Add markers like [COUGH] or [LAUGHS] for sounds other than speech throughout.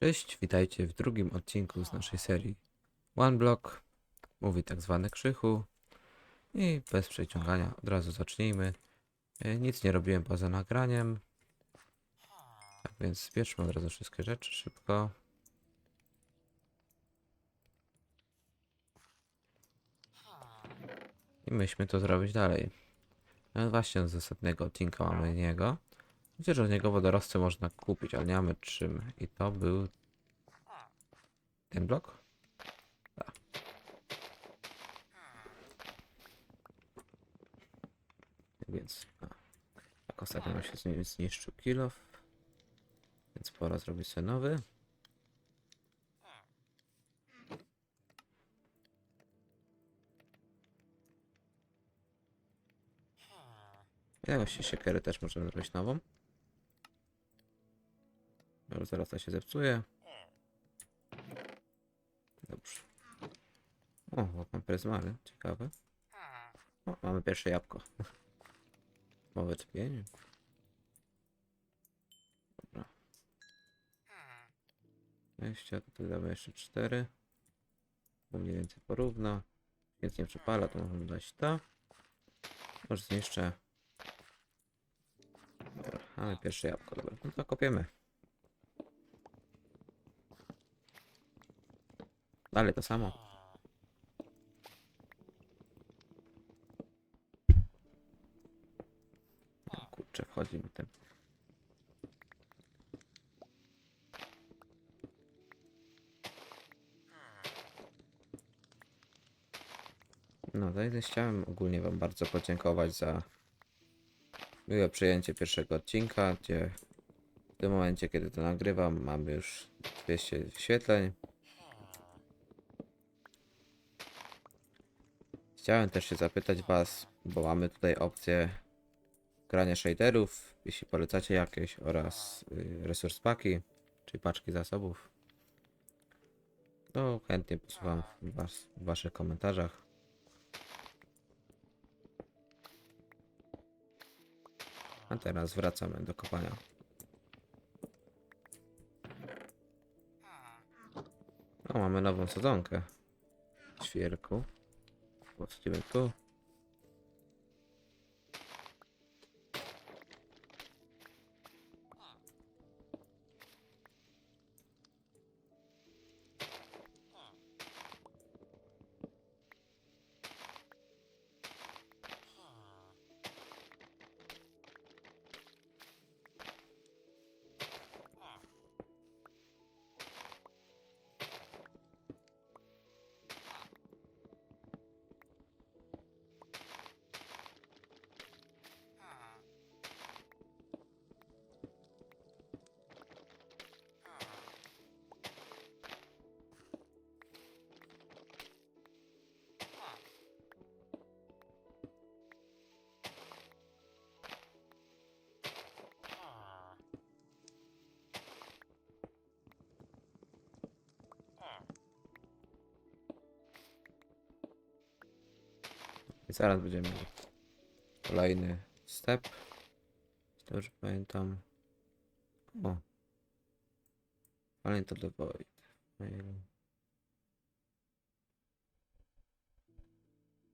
Cześć, witajcie w drugim odcinku z naszej serii One Block. Mówi tak zwany Krzychu. I bez przeciągania od razu zacznijmy. E, Nic nie robiłem poza nagraniem. Tak więc zbierzmy od razu wszystkie rzeczy szybko. I myśmy to zrobić dalej. No właśnie z ostatniego odcinka mamy niego. Widzę, że od niego wodorosty można kupić, ale nie mamy czym. I to był ten blok? Tak. Więc a, tak ostatnio się zni- zniszczył kilof. Więc pora zrobić sobie nowy. Ja właśnie siekierę też możemy zrobić nową. Ale zaraz ta się zepsuje. Dobrze. O, mam pryzmary. Ciekawe. O, mamy pierwsze jabłko. [LAUGHS] Mowe tpienie. Dobra. 20, tutaj damy jeszcze 4. Bo mniej więcej porówno. Więc nie przepala, to możemy dać to. Może zniszczę. Dobra, mamy pierwsze jabłko, dobra. No to kopiemy. Dalej to samo. Kurczę, wchodzi mi ten. No, tutaj chciałem ogólnie Wam bardzo podziękować za miłe przyjęcie pierwszego odcinka, gdzie w tym momencie, kiedy to nagrywam, mamy już 200 wyświetleń. Chciałem też się zapytać Was, bo mamy tutaj opcję grania shaderów, jeśli polecacie jakieś, oraz y, resource paki, czyli paczki zasobów. To chętnie posłucham Was w Waszych komentarzach. A teraz wracamy do kopania. O, mamy nową sadzonkę. Świerku. Posadzimy tu. I zaraz będziemy mieli kolejny step. Dobrze pamiętam. O. Pamiętam the void. Mail.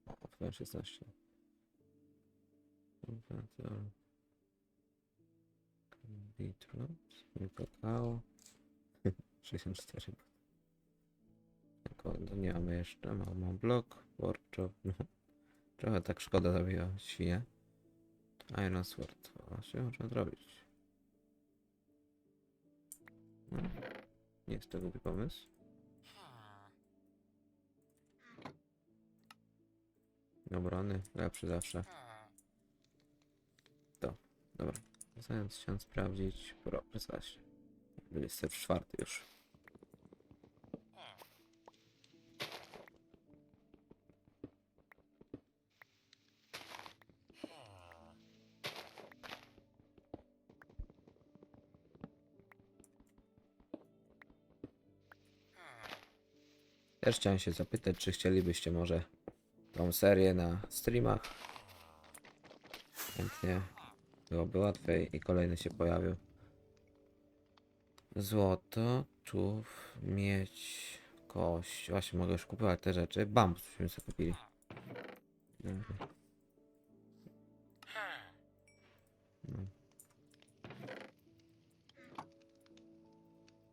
O, w 16. Temperature. Beetroot. Nie kakao. 64. Tylko to nie mamy jeszcze. Mam, blok. Workshop. No. Trochę tak szkoda zabija świnie. Iron Sword. Właśnie można zrobić. No. Nie jest to głupi pomysł. Obrony, lepszy zawsze. To, dobra. Zając chciałem sprawdzić progres właśnie. 24 już. Też chciałem się zapytać, czy chcielibyście może tą serię na streamach. Chętnie byłoby łatwiej i kolejny się pojawił. Złoto. czów, mieć, kość. Właśnie mogę już kupować te rzeczy. Bambus byśmy sobie kupili. No.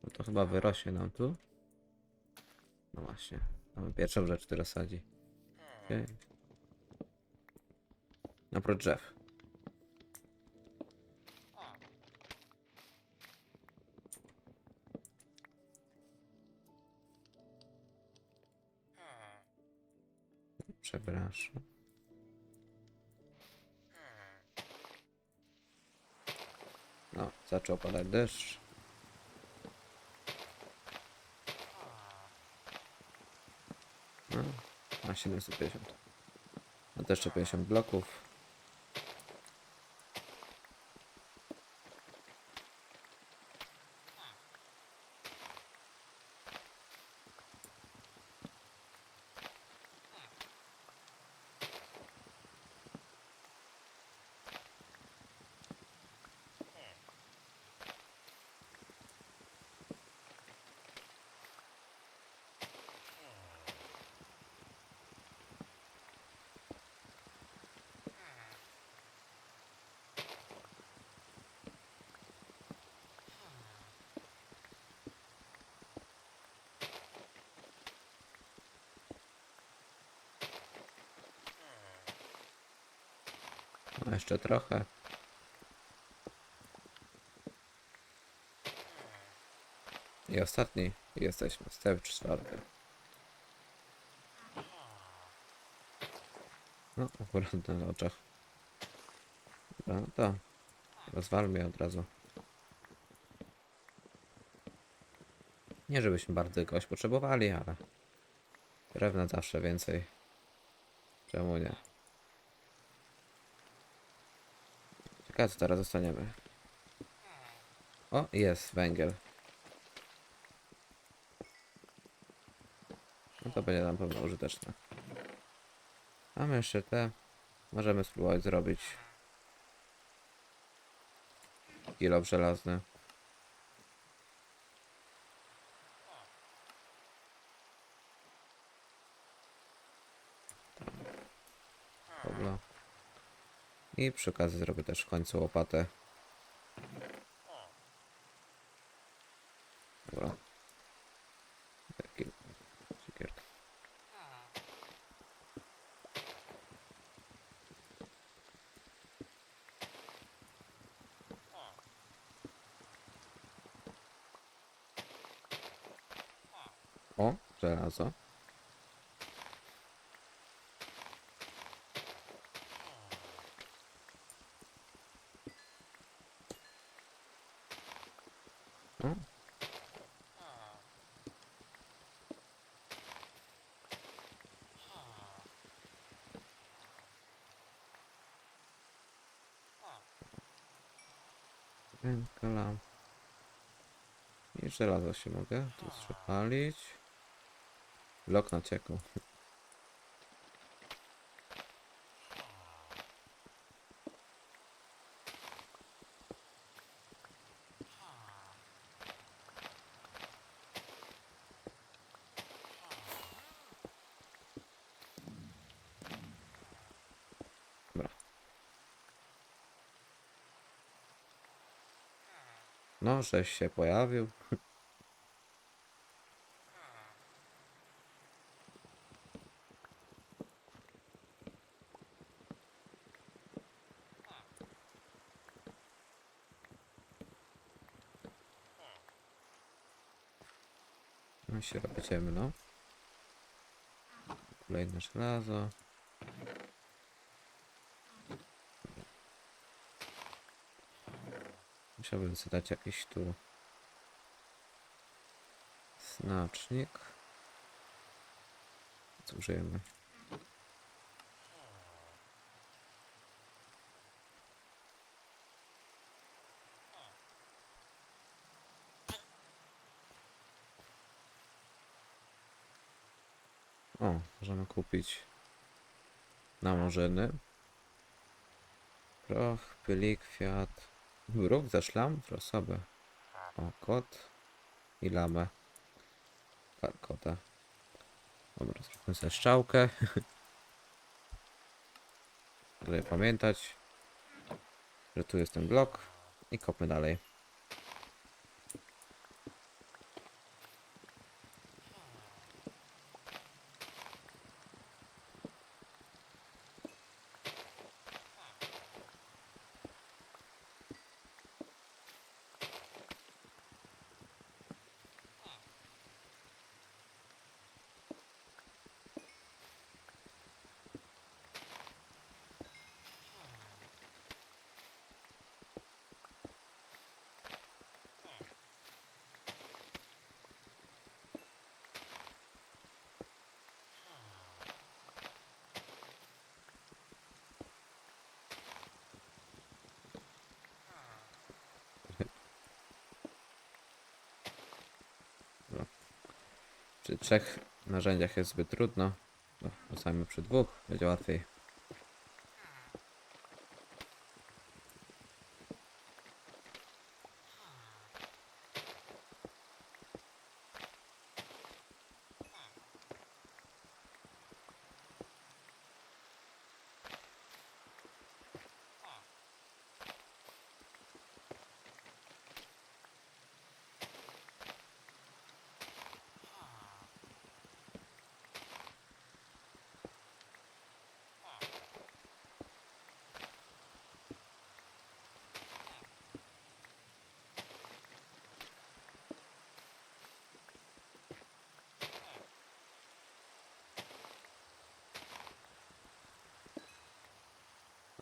no to chyba wyrośnie nam tu. Właśnie. Mamy pierwszą rzecz, która sadzi. Okay. Oprócz drzew. Przepraszam. No, zaczął padać deszcz. Na 750. No to jeszcze 50 bloków. Jeszcze trochę. I ostatni. Jesteśmy. Step czwarty. No, akurat na oczach. Dobra, no to rozwalmy od razu. Nie żebyśmy bardzo kogoś potrzebowali, ale drewna zawsze więcej. Czemu nie? Co teraz dostaniemy. O, jest węgiel. No to będzie nam pewno użyteczne. Mamy jeszcze te. Możemy spróbować zrobić. Kilo żelazny. Dobra. I przy okazji zrobię też w końcu łopatę. Dobra. Taki siekierka. O, żelazo. O. Węgla. I żelazo się mogę tu przepalić. Blok naciekł. No, żeś się pojawił. No się robi ciemno. Kolejne żelazo. Musiałbym sobie dać jakiś tu znacznik. Co użyjemy? O, możemy kupić namorzyny. Proch, pylik, kwiat. Mruk za szlam w osobę. O, kot. i lamę. Karkotę. Dobra, zrobimy sobie strzałkę. [LAUGHS] Pamiętać, że tu jest ten blok i kopmy dalej. Przy trzech narzędziach jest zbyt trudno. No, zostańmy przy dwóch, będzie łatwiej.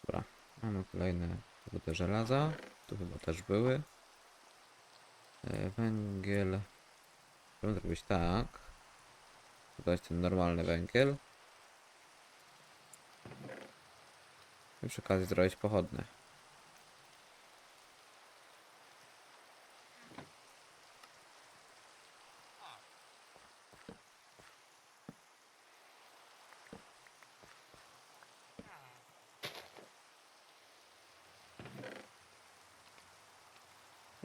Dobra, mamy kolejne te żelaza. Tu chyba też były. E, węgiel. Chcę zrobić tak. Dodać ten normalny węgiel. I przy okazji zrobić pochodne.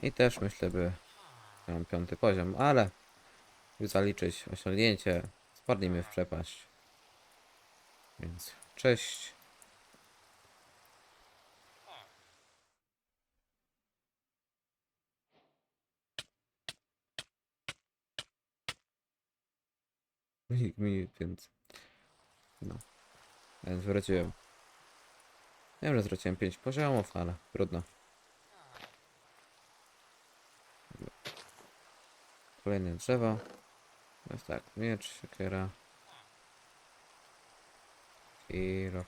I też myślę, by mam piąty poziom, ale by zaliczyć osiągnięcie, spadniemy w przepaść. Więc cześć. Nikt mi, więc no. Więc wróciłem. Wiem, że zwróciłem 5 poziomów, ale trudno. Kolejne drzewo. Jest tak, miecz, siekiera. Kiro.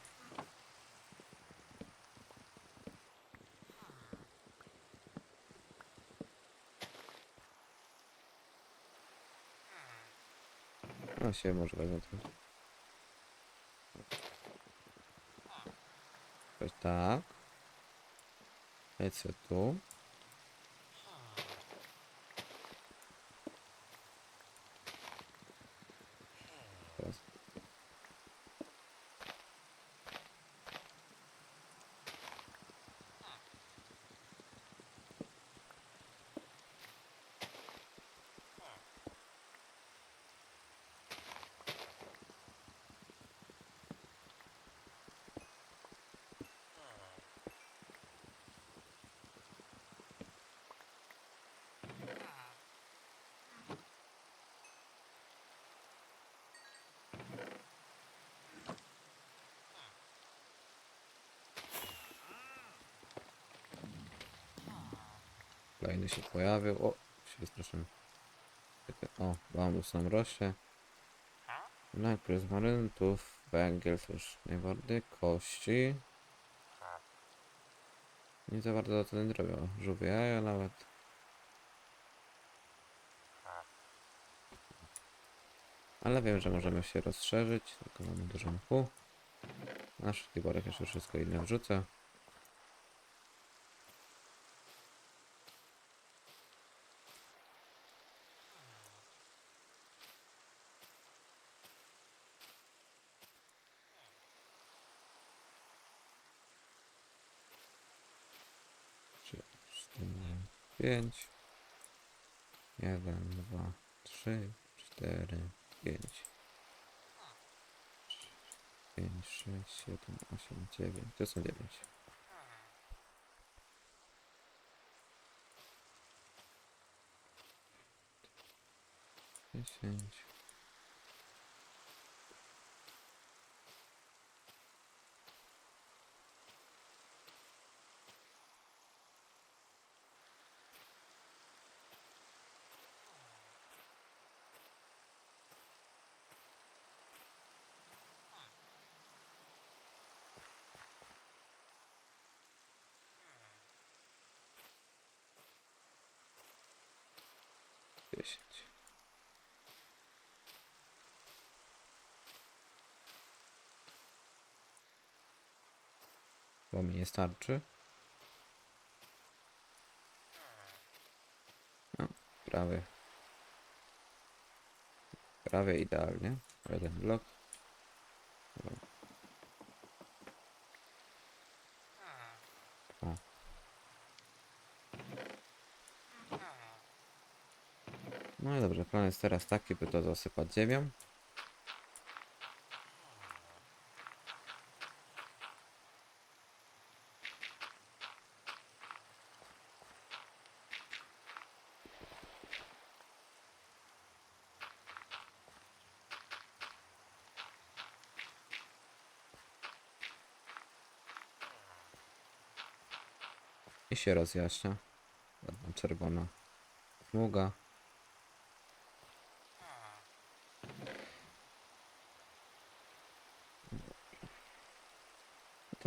No się może wezmę tu. Coś tak. Lecę tu. Kolejny się pojawił. O, się wystraszyłem. O, bambus nam rośnie. Najpierw z maryntów, węgiel już najbardziej, kości. Nie za bardzo to ten zrobił. Żółwie jaja nawet. Ale wiem, że możemy się rozszerzyć, tylko mamy dużo mchu. Nasz kiborek jeszcze wszystko inne wrzucę. Trzy, cztery, pięć. Jeden, dwa, trzy, cztery, pięć. Pięć, sześć, siedem, osiem, dziewięć. To są dziewięć. Dziesięć. Dziesięć. Bo mi nie starczy. No, prawie. Prawie idealnie. Jeden blok. Dobra. O. Plan jest teraz taki, by to zasypać ziemią. I się rozjaśnia. Czerwona smuga.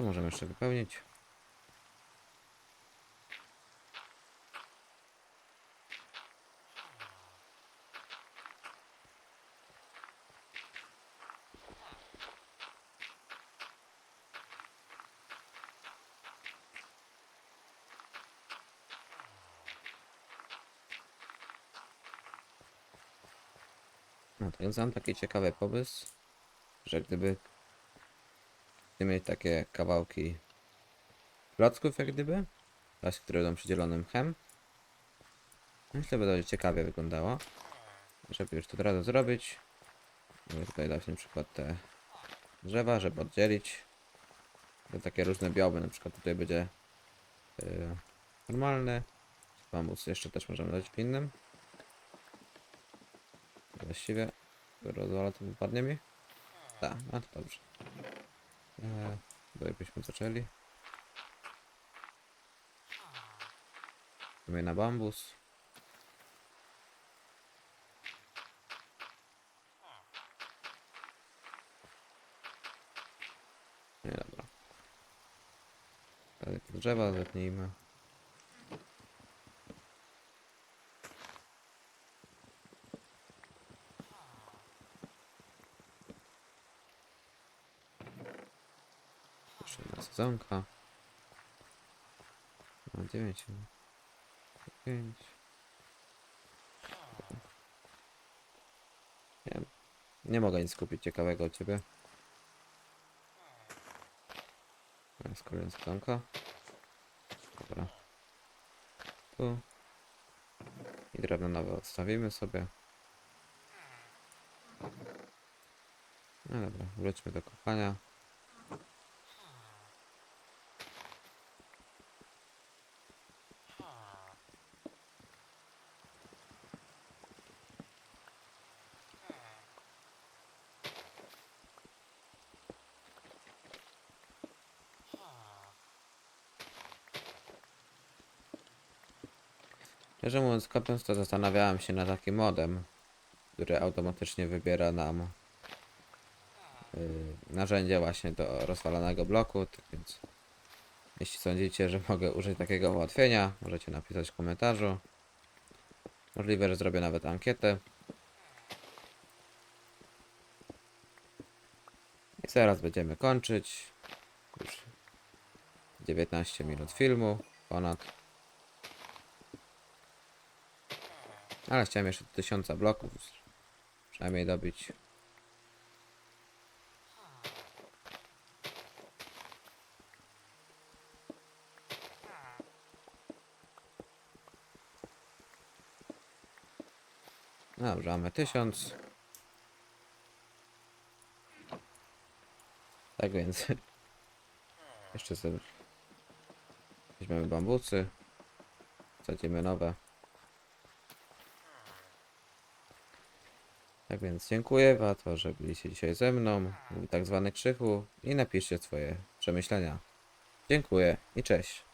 Możemy jeszcze wypełnić. No to więc mam taki ciekawy pomysł, że gdyby mieć takie kawałki klocków jak gdyby, właśnie, które będą przydzielone mchem, myślę, by to ciekawie wyglądało. Żeby już to od razu zrobić, mogę tutaj dać na przykład te drzewa, żeby oddzielić. To takie różne biomy, na przykład tutaj będzie yy, normalny, bambus jeszcze też możemy dać w innym. Właściwie rozwala to wypadnie mi? Tak, no to dobrze. Eee, tutaj byśmy zaczęli. Mamy na bambus. Nie, dobra. Drzewa zetnijmy. 9. 5. Nie, nie mogę nic kupić ciekawego od ciebie. Jest kolejna sezonka. Dobra. Tu. I drewno nowe odstawimy sobie. No dobra, wróćmy do kopania. Szczerze mówiąc, kopiąc to zastanawiałem się nad takim modem, który automatycznie wybiera nam yy, narzędzie właśnie do rozwalonego bloku, tak więc jeśli sądzicie, że mogę użyć takiego ułatwienia, możecie napisać w komentarzu. Możliwe, że zrobię nawet ankietę. I zaraz będziemy kończyć. Już 19 minut filmu, ponad. Ale chciałem jeszcze do 1000 bloków przynajmniej dobić. Dobrze, mamy 1000. Tak więc. [LAUGHS] Jeszcze sobie. Weźmiemy bambusy. Sadzimy nowe. Tak więc dziękuję za to, że byliście dzisiaj ze mną. Mówi tak zwany krzychu. I napiszcie swoje przemyślenia. Dziękuję i cześć.